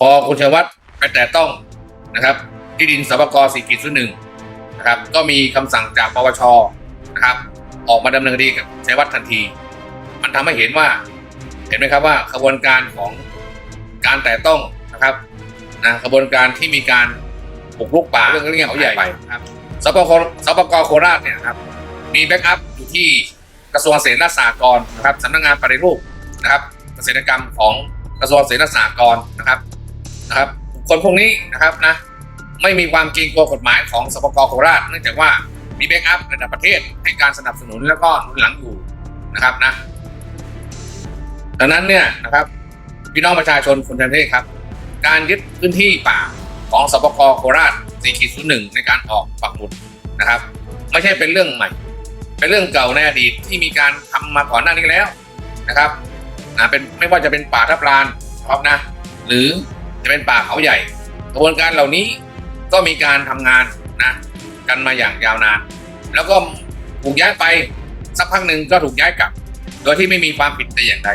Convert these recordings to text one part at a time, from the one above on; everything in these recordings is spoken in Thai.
พอคุณชัยวัฒน์ไปแต่ต้องนะครับที่ดินสปกสี่กิจสุหนึ่งนะครับ ก็มีคำสั่งจากปปชนะครับออกมาดำเนินคดีกับชัยวัฒน์ทันที มันทำให้เห็นว่าเห็นไหมครับว่าขบวนการของการแต่ต้องนะครับนะขบวนการที่มีการบุกรุกป่าเรื่องเรื่องเขาใหญ่ไปครับสปกสปกโคราชเนี่ยนะครับมีแบ็กอัพอยู่ที่กระทรวงเกษตรและสหกรณ์นะครับสำนักงานปฏิรูปนะครับ เกษตรกรรมของกระทรวงเกษตรและสหกรณ์นะครับ นะครับคนพวกนี้นะครับนะไม่มีความเกรงกลัวกฎหมายของสปกโคราชเนื่องจากว่ามีแบ็กอัพระดับประเทศให้การสนับสนุนแล้วก็หนุนหลังอยู่นะครับนะดังนั้นเนี่ยนะครับพี่น้องประชาชนคนทั้งประเทศครับ การยึดพื้นที่ป่าของสปกโคราช4.01 ในการออกปักหมุดนะครับ ไม่ใช่เป็นเรื่องใหม่ เป็นเรื่องเก่าในอดีตที่มีการทำมาก่อนหน้านี้แล้วนะครับนะเป็นไม่ว่าจะเป็นป่าทับลานครับนะ หรือ จะเป็นป่าเขาใหญ่กระบวนการเหล่านี้ก็มีการทำงานนะกันมาอย่างยาวนาน แล้วก็ถูกย้ายไปสักพักหนึ่งก็ถูกย้ายกลับ โดยที่ไม่มีความผิดแต่อย่างใด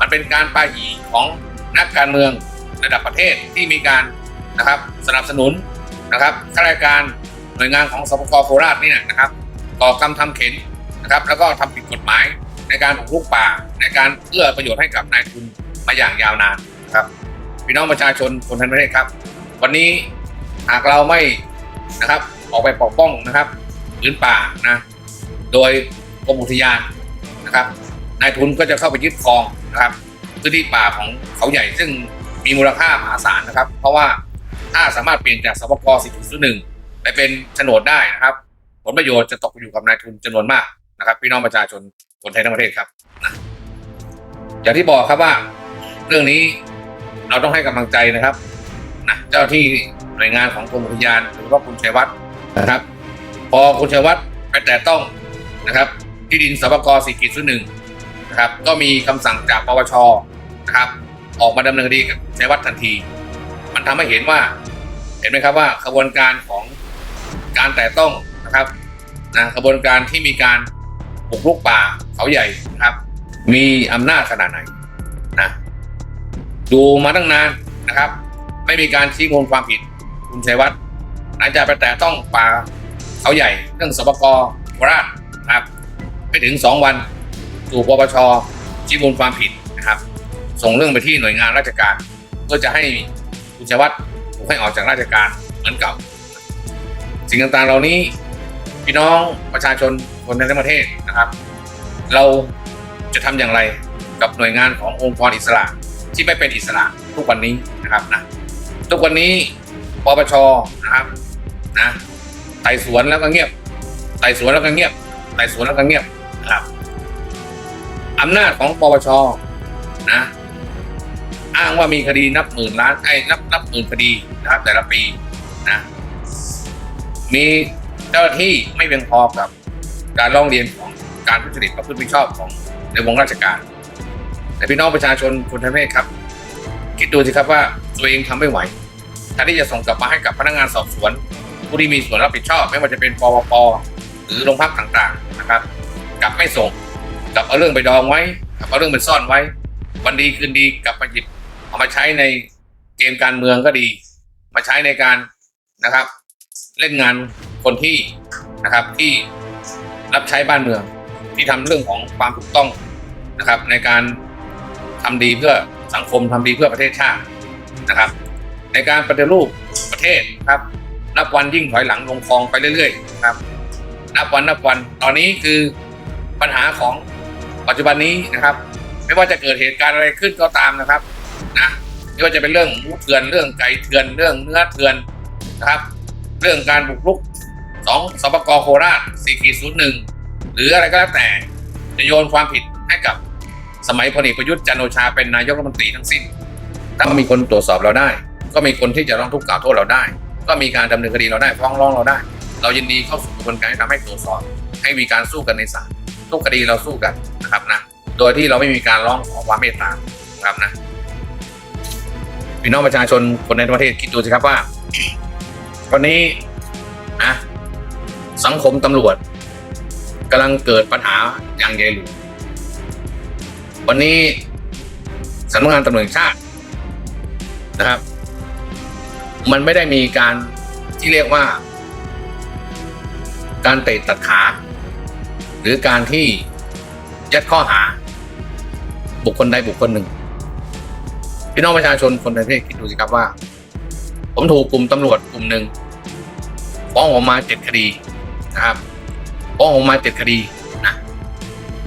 มันเป็นการปาหีของนักการเมืองระดับประเทศที่มีการนะครับสนับสนุนนะครับข้าราชการหน่วยงานของสปกโคราชนี่นะครับก่อกรรมทำเข็นนะครับ แล้วก็ทำผิดกฎหมายในการบุกรุกป่าในการเอื้อประโยชน์ให้กับนายทุนมาอย่างยาวนานนะครับ พี่น้องประชาชนคนทั้งประเทศครับ วันนี้หากเราไม่นะครับ ออกไปปกป้องนะครับพื้นป่านะโดยกรมอุทยานนะครับนายทุนก็จะเข้าไปยึดครองนะครับพื้นที่ป่าของเขาใหญ่ซึ่งมีมูลค่ามหาศาลนะครับ เพราะว่าถ้าสามารถเปลี่ยนจากสปก4.01ไปเป็นโฉนดได้นะครับ ผลประโยชน์จะตกอยู่กับนายทุนจำนวนมากนะครับ พี่น้องประชาชนคนไทยทั้งประเทศครับนะอย่างที่บอกครับว่าเรื่องนี้ เราต้องให้กำลังใจนะครับนะเจ้าที่หน่วยงานของกรมอุทยานหรือว่าคุณชัยวัฒน์นะครับ พอคุณชัยวัฒน์ไปแต่ต้องนะครับ ที่ดินสปกสี่กิจสุหนึ่งนะครับ ก็มีคำสั่งจากปปชนะครับ ออกมาดำเนินคดีกับชัยวัฒน์ทันที มันทำให้เห็นว่า เห็นไหมครับว่าขบวนการของการแต่ต้องนะครับนะขบวนการที่มีการบุกรุกป่าเขาใหญ่นะครับ มีอำนาจขนาดไหน ดูมาตั้งนานนะครับ ไม่มีการชี้มูลความผิดคุณชัยวัฒน์หลังจาไปแต่ต้องป่าเขาใหญ่เรื่องสปกโคราชนะครับไม่ถึง 2 วันถูกปปชชี้มูลความผิดนะครับ ส่งเรื่องไปที่หน่วยงานราชการเพื่อจะให้คุณชัยวัฒน์ถูกให้ออกจากราชการเหมือนเก่า สิ่งต่างๆเหล่านี้พี่น้องประชาชนคนในทั้งประเทศนะครับ เราจะทำอย่างไรกับหน่วยงานขององค์กรอิสระ ที่ไม่เป็นอิสระทุกวันนี้นะครับนะทุกวันนี้ปปชนะครับนะไต่สวนแล้วก็เงียบไต่สวนแล้วก็เงียบไต่สวนแล้วก็เงียบนะครับอำนาจของปปชนะอ้างว่ามีคดีนับหมื่นล้านไอ้นับนับหมื่นคดีนะครับ แต่ละปีนะมีเจ้าหน้าที่ไม่เพียงพอกับการร้องเรียนของการทุจริตประพฤติมิชอบของในวงราชการ แต่พี่น้องประชาชนคนทั้งประเทศครับ คิดดูสิครับว่าตัวเองทำไม่ไหวแทนที่จะส่งกลับมาให้กับพนักงานสอบสวน ผู้ที่มีส่วนรับผิดชอบ ไม่ว่าจะเป็นปปปหรือโรงพักต่างๆนะครับ กลับไม่ส่งกลับเอาเรื่องไปดองไว้กลับเอาเรื่องไปซ่อนไว้ วันดีคืนดีกลับมาหยิบเอามาใช้ในเกมการเมืองก็ดี มาใช้ในการนะครับ เล่นงานคนที่นะครับที่รับใช้บ้านเมือง ที่ทำเรื่องของความถูกต้องนะครับ ในการ ทำดีเพื่อสังคมทำดีเพื่อประเทศชาตินะครับ ในการปฏิรูปประเทศครับ นับวันยิ่งถอยหลังลงคลองไปเรื่อยๆนะครับนับวันนับวันตอนนี้คือปัญหาของปัจจุบันนี้นะครับ ไม่ว่าจะเกิดเหตุการณ์อะไรขึ้นก็ตามนะครับนะไม่ว่าจะเป็นเรื่องหมูเถื่อนเรื่องไก่เถื่อนเรื่องเนื้อเถื่อนนะครับ เรื่องการบุกรุกสองสปกโคราช4.01หรืออะไรก็แล้วแต่จะโยนความผิดให้กับ สมัยพลเอกประยุทธ์จันโอชาเป็นนายกรัฐมนตรีทั้งสิ้นถ้ามีคนตรวจสอบเราได้ ก็มีคนที่จะร้องทุกข์กล่าวโทษเราได้ ก็มีการดำเนินคดีเราได้ฟ้องร้องเราได้ เรายินดีเข้าสู่กระบวนการทำให้ตรวจสอบ ให้มีการสู้กันในศาลทุกคดีเราสู้กันนะครับนะโดยที่เราไม่มีการร้องขอความเมตตานะครับนะพี่น้องประชาชนคนในประเทศคิดดูสิครับว่าวันนี้นะสังคมตำรวจกำลังเกิดปัญหาอย่างใหญ่หลวง วันนี้สำนักงานตำรวจแห่งชาตินะครับ มันไม่ได้มีการที่เรียกว่า การเตะตัดขา หรือการที่ยัดข้อหา บุคคลใดบุคคลหนึ่งพี่น้องประชาชนคนในประเทศคิดดูสิครับว่า ผมถูกกลุ่มตำรวจกลุ่มหนึ่งฟ้องผมมาเจ็ดคดีนะครับฟ้องผมมาเจ็ดคดี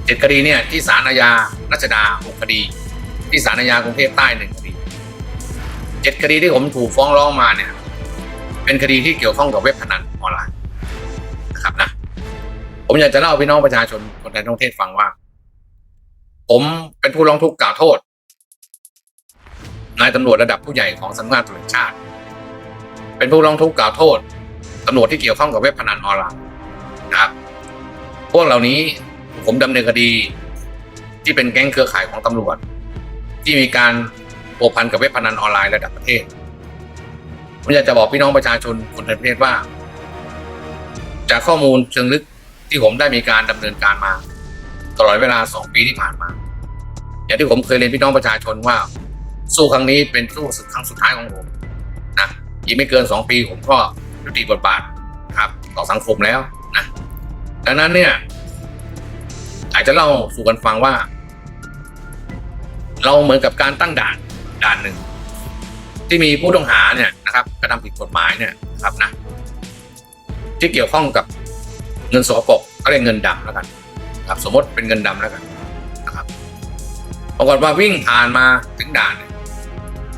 เจ็ดคดีเนี่ยที่ศาลอาญารัชดาหกคดี ที่ศาลอาญากรุงเทพใต้หนึ่งคดีเจ็ดคดีที่ผมถูกฟ้องร้องมาเนี่ยเป็นคดีที่เกี่ยวข้องกับเว็บพนันออนไลน์นะครับนะผมอยากจะเล่าพี่น้องประชาชนคนไทยทั้งประเทศฟังว่า ผมเป็นผู้ร้องทุกข์กล่าวโทษนายตำรวจระดับผู้ใหญ่ของสำนักงานตำรวจแห่งชาติ เป็นผู้ร้องทุกข์กล่าวโทษตำรวจที่เกี่ยวข้องกับเว็บพนันออนไลน์นะครับ พวกเหล่านี้ ผมดำเนินคดี ที่เป็นแก๊งเครือข่ายของตำรวจ ที่มีการโวพันกับเว็บพนันออนไลน์ระดับประเทศผมอยากจะบอกพี่น้องประชาชนคนไทยประเทศว่า จากข้อมูลเชิงลึกที่ผมได้มีการดำเนินการมาตลอดเวลาสองปีที่ผ่านมา อย่างที่ผมเคยเรียนพี่น้องประชาชนว่า สู้ครั้งนี้เป็นสู้ศึกครั้งสุดท้ายของผมนะอีกไม่เกินสองปีผมก็ยุติบทบาทครับ ต่อสังคมแล้วนะดังนั้นเนี่ย อาจจะเล่าสู่กันฟังว่า เราเหมือนกับการตั้งด่านด่านหนึ่ง ที่มีผู้ต้องหาเนี่ยนะครับกระทำผิดกฎหมายเนี่ยนะครับนะ ที่เกี่ยวข้องกับเงินสกปรกก็เรียกเงินดำแล้วกันครับ สมมติเป็นเงินดำแล้วกันนะครับปรากฏว่าวิ่งผ่านมาถึงด่าน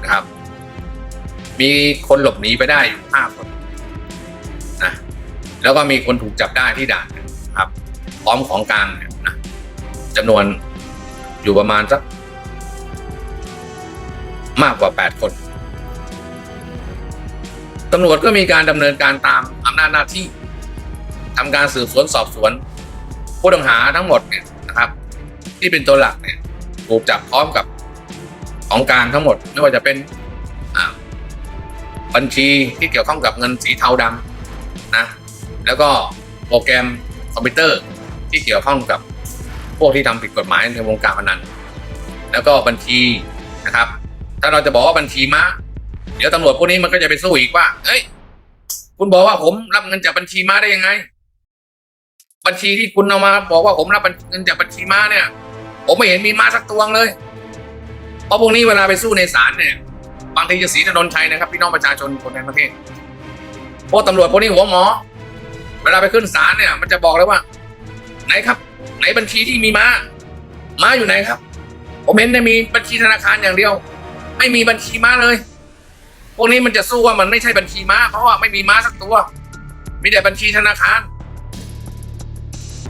นะครับ มีคนหลบหนีไปได้อยู่ห้าคนนะแล้วก็มีคนถูกจับได้ที่ด่านนะครับ พร้อมของกลางเนี่ย จำนวนอยู่ประมาณสักมากกว่าแปดคนตำรวจก็มีการดำเนินการตามอำนาจหน้าที่ทำการสืบสวนสอบสวน ผู้ต้องหาทั้งหมดเนี่ยนะครับ ที่เป็นตัวหลักเนี่ยถูกจับพร้อมกับของกลางทั้งหมด ไม่ว่าจะเป็นบัญชีที่เกี่ยวข้องกับเงินสีเทาดำนะแล้วก็โปรแกรมคอมพิวเตอร์ที่เกี่ยวข้องกับ พวกที่ทำผิดกฎหมายในวงการพนัน แล้วก็บัญชีนะครับ ถ้าเราจะบอกว่าบัญชีม้าเดี๋ยวตำรวจพวกนี้มันก็จะไปสู้อีกว่า เอ้ย คุณบอกว่าผมรับเงินจากบัญชีม้าได้ยังไง บัญชีที่คุณเอามา บอกว่าผมรับเงินจากบัญชีม้าเนี่ย ผมไม่เห็นมีม้าสักตัวเลย เพราะพวกนี้เวลาไปสู้ในศาลเนี่ย บางทีจะสีถนนชัยนะครับพี่น้องประชาชนคนในประเทศเพราะตำรวจพวกนี้หัวหมอ เวลาไปขึ้นศาลเนี่ย มันจะบอกเลยว่า ไหนครับ ไหนบัญชีที่มีม้า ม้าอยู่ไหนครับ ผมเห็นแต่มีบัญชีธนาคารอย่างเดียว ไม่มีบัญชีม้าเลย พวกนี้มันจะสู้ว่ามันไม่ใช่บัญชีม้า เพราะว่าไม่มีม้าสักตัว มีแต่บัญชีธนาคาร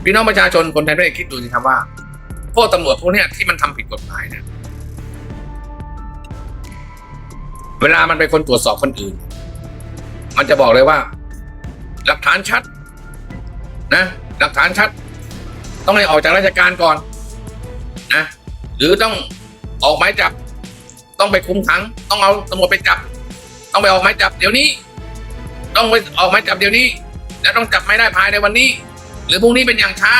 พี่น้องประชาชนคนไทยได้คิดดูสิครับว่าพวกตำรวจพวกนี้ที่มันทำผิดกฎหมายเนี่ยเวลามันไปคนตรวจสอบคนอื่น มันจะบอกเลยว่า หลักฐานชัด นะ หลักฐานชัด ต้องให้ออกจากราชการก่อนนะหรือต้องออกหมายจับ ต้องไปคุมขัง ต้องเอาตำรวจไปจับ ต้องไปออกหมายจับเดี๋ยวนี้ ต้องไปออกหมายจับเดี๋ยวนี้ แล้วต้องจับไม่ได้ภายในวันนี้ หรือพรุ่งนี้เป็นอย่างช้า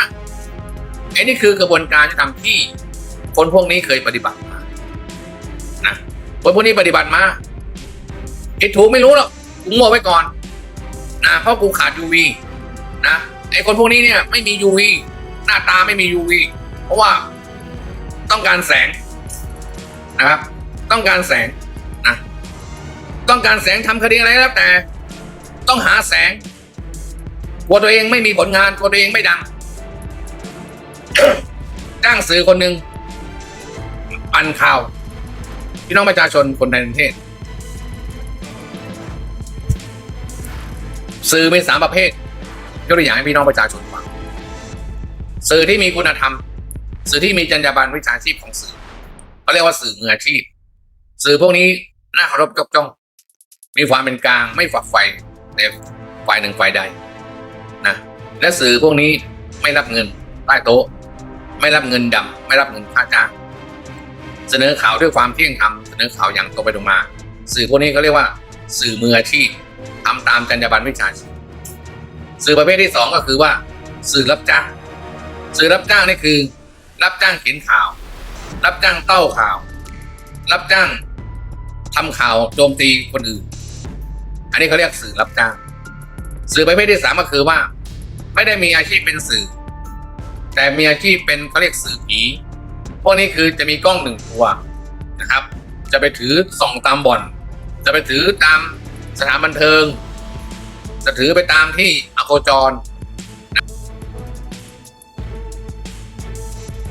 ไอ้นี่คือกระบวนการที่ทำที่ คนพวกนี้เคยปฏิบัติมานะคนพวกนี้ปฏิบัติมาผิดถูกไม่รู้หรอกกูมั่วไว้ก่อนนะเพราะกูขาด UV นะไอ้คนพวกนี้เนี่ยไม่มี UV หน้าตาไม่มี UV เพราะว่าต้องการแสงนะครับ ต้องการแสงนะต้องการแสงทำคดีอะไรแล้วแต่ ต้องหาแสงกลัวตัวเองไม่มีผลงานกลัวตัวเองไม่ดังจ้างสื่อคนหนึ่งปันข่าว พี่น้องประชาชนคนในประเทศ สื่อมีสามประเภทยกตัวอย่างให้พี่น้องประชาชน สื่อที่มีคุณธรรม สื่อที่มีจรรยาบรรณวิชาชีพของสื่อเขาเรียกว่าสื่อมืออาชีพ สื่อพวกนี้น่าเคารพยกจ้อง มีความเป็นกลางไม่ฝักใฝ่ในฝ่ายหนึ่งฝ่ายใดนะและสื่อพวกนี้ไม่รับเงินใต้โต๊ะ ไม่รับเงินดำไม่รับเงินค่าจ้างเสนอข่าวด้วยความเที่ยงธรรมเสนอข่าวอย่างตรงไปตรงมา สื่อพวกนี้เขาเรียกว่า สื่อมืออาชีพทำตามจรรยาบรรณวิชาชีพสื่อประเภทที่สองก็คือว่า สื่อรับจ้าง สื่อรับจ้างนี่คือ รับจ้างเขียนข่าว รับจ้างเต้าข่าว รับจ้างทำข่าวโจมตีคนอื่น อันนี้เขาเรียกสื่อรับจ้าง สื่อประเภทที่สามก็คือว่า ไม่ได้มีอาชีพเป็นสื่อ แต่มีอาชีพเป็นเขาเรียกสื่อผีพวกนี้คือจะมีกล้องหนึ่งตัวนะครับ จะไปถือส่องตามบ่อน จะไปถือตามสถานบันเทิง จะถือไปตามที่อโคจร